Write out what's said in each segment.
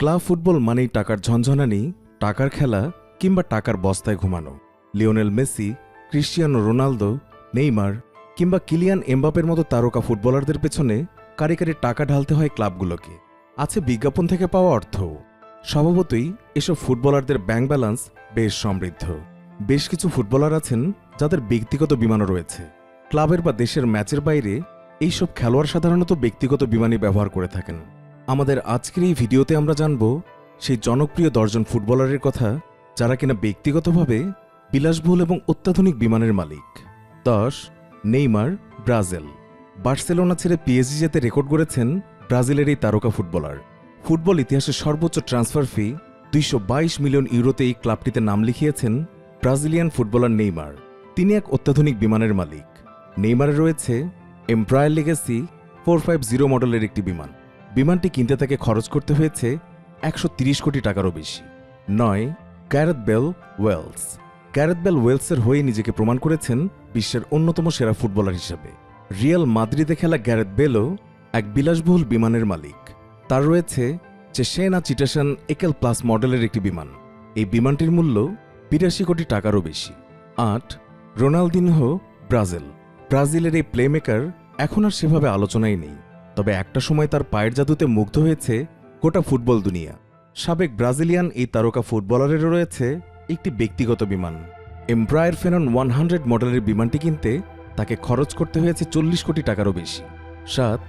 Club football মানেই টাকার ঝনঝনানি, টাকার খেলা কিংবা টাকার বস্তায় ঘুমানো। Lionel Messi, Cristiano Ronaldo, Neymar কিংবা কিলিয়ান এমবাপের মতো তারকা ফুটবলারদের পেছনে কারি কারি টাকা ঢালতে হয় ক্লাবগুলোকে। আছে বিজ্ঞাপন থেকে পাওয়া অর্থও। স্বভাবতই এসব ফুটবলারদের ব্যাংক ব্যালেন্স বেশ সমৃদ্ধ। বেশ কিছু ফুটবলার আছেন যাদের ব্যক্তিগত বিমানও রয়েছে। ক্লাবের বা দেশের ম্যাচের বাইরে এইসব খেলোয়াড় সাধারণত ব্যক্তিগত বিমানই ব্যবহার করে থাকেন। আমাদের আজকের এই ভিডিওতে আমরা জানব সেই জনপ্রিয় দশজন ফুটবলারের কথা যারা কিনা ব্যক্তিগতভাবে বিলাসবহুল এবং অত্যাধুনিক বিমানের মালিক। দশ, নেইমার, ব্রাজিল। বার্সেলোনা ছেড়ে পিএসজি যেতে রেকর্ড করেছেন ব্রাজিলের এই তারকা ফুটবলার। ফুটবল ইতিহাসের সর্বোচ্চ ট্রান্সফার ফি দুইশো বাইশ মিলিয়ন ইউরোতে এই ক্লাবটিতে নাম লিখিয়েছেন ব্রাজিলিয়ান ফুটবলার নেইমার। তিনি এক অত্যাধুনিক বিমানের মালিক। নেইমারে রয়েছে Embraer Legacy four five zero মডেলের একটি বিমান। বিমানটি কিনতে তাকে খরচ করতে হয়েছে একশো কোটি টাকারও বেশি। নয় Gareth Bale Wales. Gareth Bale ওয়েলসের হয়ে নিজেকে প্রমাণ করেছেন বিশ্বের অন্যতম সেরা ফুটবলার হিসেবে। রিয়াল মাদ্রিদে খেলা গ্যারেথ বেলও এক বিলাসবহুল বিমানের মালিক। তার রয়েছে যে চেসেনা চিটাসান একেল প্লাস মডেলের একটি বিমান। এই বিমানটির মূল্য বিরাশি কোটি টাকারও বেশি। আট, রোনালদিনহো ব্রাজিল। ব্রাজিলের এই প্লেমেকার এখন আর সেভাবে আলোচনাই নেই। তবে একটা সময় তার পায়ের জাদুতে মুগ্ধ হয়েছে গোটা ফুটবল দুনিয়া। সাবেক ব্রাজিলিয়ান এই তারকা ফুটবলারেরও রয়েছে একটি ব্যক্তিগত বিমান। এমব্রায়ার ফেনন ওয়ান হান্ড্রেড মডেলের বিমানটি কিনতে তাকে খরচ করতে হয়েছে চল্লিশ কোটি টাকারও বেশি। সাত,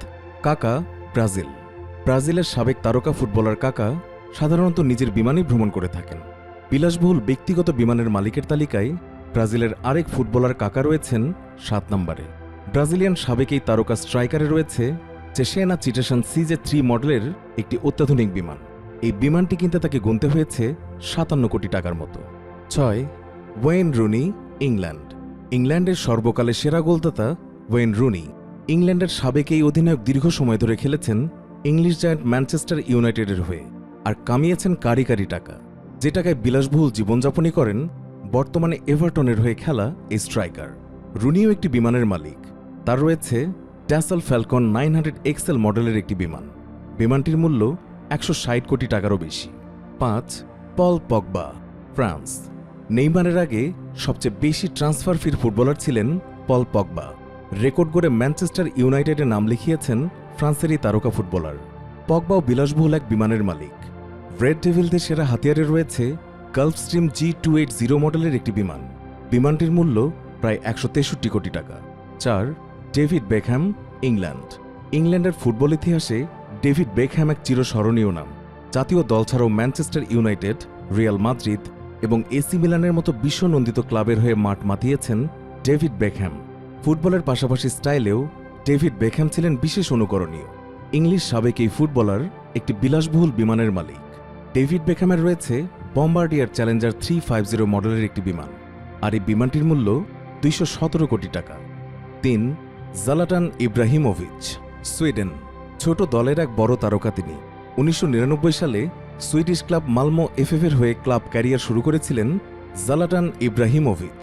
কাকা, ব্রাজিল। ব্রাজিলের সাবেক তারকা ফুটবলার কাকা সাধারণত নিজের বিমানেই ভ্রমণ করে থাকেন। বিলাসবহুল ব্যক্তিগত বিমানের মালিকের তালিকায় ব্রাজিলের আরেক ফুটবলার কাকা রয়েছেন সাত নম্বরে। ব্রাজিলিয়ান সাবেক এই তারকা স্ট্রাইকারে রয়েছে চেসেনা চিটেশন সিজে থ্রি মডেলের একটি অত্যাধুনিক বিমান। এই বিমানটি কিনতে তাকে গুনতে হয়েছে সাতান্ন কোটি টাকার মতো। ছয়, ওয়েন রুনি, ইংল্যান্ড। ইংল্যান্ডের সর্বকালে সেরা গোলদাতা ওয়েন রুনি। ইংল্যান্ডের সাবেক এই অধিনায়ক দীর্ঘ সময় ধরে খেলেছেন ইংলিশ জায়ান্ট ম্যানচেস্টার ইউনাইটেডের হয়ে আর কামিয়েছেন কারি কারি টাকা, যে টাকায় বিলাসবহুল জীবনযাপনই করেন বর্তমানে এভারটনের হয়ে খেলা এই স্ট্রাইকার। রুনিও একটি বিমানের মালিক। তার রয়েছে ট্যাসেল ফ্যালকন নাইন এক্সেল মডেলের একটি বিমান। বিমানটির মূল্য একশো ষাট কোটি টাকারও বেশি। পাঁচ, পল পগবা, ফ্রান্স। নেইমারের আগে সবচেয়ে বেশি ট্রান্সফার ফির ফুটবলার ছিলেন পল পগবা। রেকর্ড করে ম্যানচেস্টার ইউনাইটেডে নাম লিখিয়েছেন ফ্রান্সেরই তারকা ফুটবলার। পগবাও বিলাসবহুল এক বিমানের মালিক। রেড ডেভিলদের সেরা হাতিয়ারে রয়েছে Gulfstream G two eight zero মডেলের একটি বিমান। বিমানটির মূল্য প্রায় একশো তেষট্টি কোটি টাকা। চার ডেভিড বেকহ্যাম ইংল্যান্ড। ইংল্যান্ডের ফুটবল ইতিহাসে ডেভিড বেকহ্যাম এক চিরস্মরণীয় নাম। জাতীয় দল ছাড়াও ম্যানচেস্টার ইউনাইটেড, রিয়াল মাদ্রিদ এবং এসি মিলানের মতো বিশ্বনন্দিত ক্লাবের হয়ে মাঠ মাতিয়েছেন ডেভিড বেকহ্যাম ফুটবলের পাশাপাশি স্টাইলেও ডেভিড বেকহ্যাম ছিলেন বিশেষ অনুকরণীয়। ইংলিশ সাবেক এই ফুটবলার একটি বিলাসবহুল বিমানের মালিক। ডেভিড বেকহ্যামের রয়েছে Bombardier Challenger three five zero মডেলের একটি বিমান। আর এই বিমানটির মূল্য দুইশো সতেরো কোটি টাকা। তিন জালাটান ইব্রাহিমোভিচ, সুইডেন। ছোট দলের এক বড় তারকা তিনি। উনিশশো নিরানব্বই সালে সুইডিশ ক্লাব মালমো এফএফের হয়ে ক্লাব ক্যারিয়ার শুরু করেছিলেন জালাটান ইব্রাহিমোভিচ।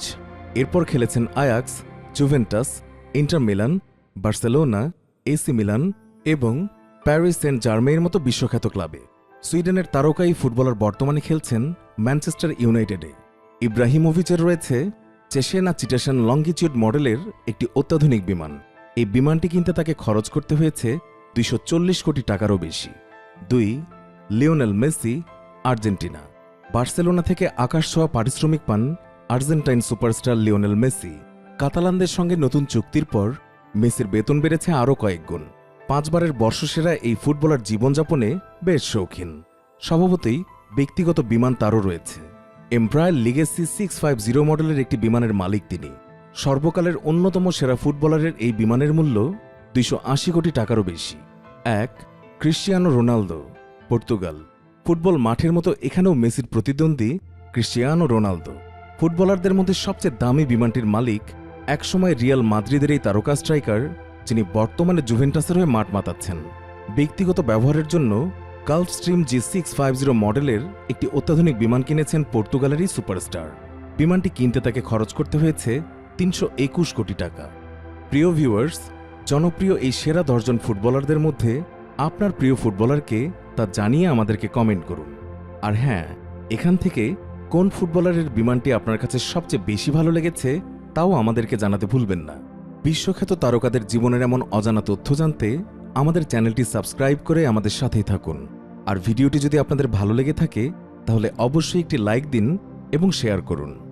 এরপর খেলেছেন Ajax, Juventus, Inter Milan, Barcelona A C Milan এবং প্যারিস সেন্ট জার্মেইয়ের মতো বিশ্বখ্যাত ক্লাবে। সুইডেনের তারকাই ফুটবলার বর্তমানে খেলছেন ম্যানচেস্টার ইউনাইটেডে। ইব্রাহিমোভিচের রয়েছে চেসেনা চিটেশন লঙ্গিচিউড মডেলের একটি অত্যাধুনিক বিমান। এই বিমানটি কিনতে তাকে খরচ করতে হয়েছে দুইশো চল্লিশ কোটি টাকারও বেশি। দুই, লিওনেল মেসি, আর্জেন্টিনা। বার্সেলোনা থেকে আকাশ ছোঁয়া পারিশ্রমিক পান আর্জেন্টাইন সুপারস্টার লিওনেল মেসি। কাতালানদের সঙ্গে নতুন চুক্তির পর মেসির বেতন বেড়েছে আরও কয়েক গুণ। পাঁচবারের বর্ষসেরা এই ফুটবলার জীবনযাপনে বেশ শৌখিন। স্বভাবতই ব্যক্তিগত বিমান তারও রয়েছে। Embraer Legacy six five zero মডেলের একটি বিমানের মালিক তিনি। সর্বকালের অন্যতম সেরা ফুটবলারের এই বিমানের মূল্য দুইশো আশি কোটি টাকারও বেশি। এক, ক্রিশ্চিয়ানো রোনালদো, পর্তুগাল। ফুটবল মাঠের মতো এখানেও মেসির প্রতিদ্বন্দ্বী ক্রিশ্চিয়ানো রোনালদো। ফুটবলারদের মধ্যে সবচেয়ে দামি বিমানটির মালিক একসময় রিয়াল মাদ্রিদের এই তারকা স্ট্রাইকার, যিনি বর্তমানে জুভেন্টাসের হয়ে মাঠ মাতাচ্ছেন। ব্যক্তিগত ব্যবহারের জন্য Gulfstream G six five zero মডেলের একটি অত্যাধুনিক বিমান কিনেছেন পর্তুগালেরই সুপারস্টার। বিমানটি কিনতে তাকে খরচ করতে হয়েছে তিনশো একুশ কোটি টাকা। প্রিয় ভিউয়ার্স, জনপ্রিয় এই সেরা দশজন ফুটবলারদের মধ্যে আপনার প্রিয় ফুটবলারকে তা জানিয়ে আমাদেরকে কমেন্ট করুন। আর হ্যাঁ এখান থেকে কোন ফুটবলারের বিমানটি আপনার কাছে সবচেয়ে বেশি ভালো লেগেছে তাও আমাদেরকে জানাতে ভুলবেন না। বিশ্বখ্যাত তারকাদের জীবনের এমন অজানা তথ্য জানতে আমাদের চ্যানেলটি সাবস্ক্রাইব করে আমাদের সাথেই থাকুন। আর ভিডিওটি যদি আপনাদের ভালো লেগে থাকে, তাহলে অবশ্যই একটি লাইক দিন এবং শেয়ার করুন।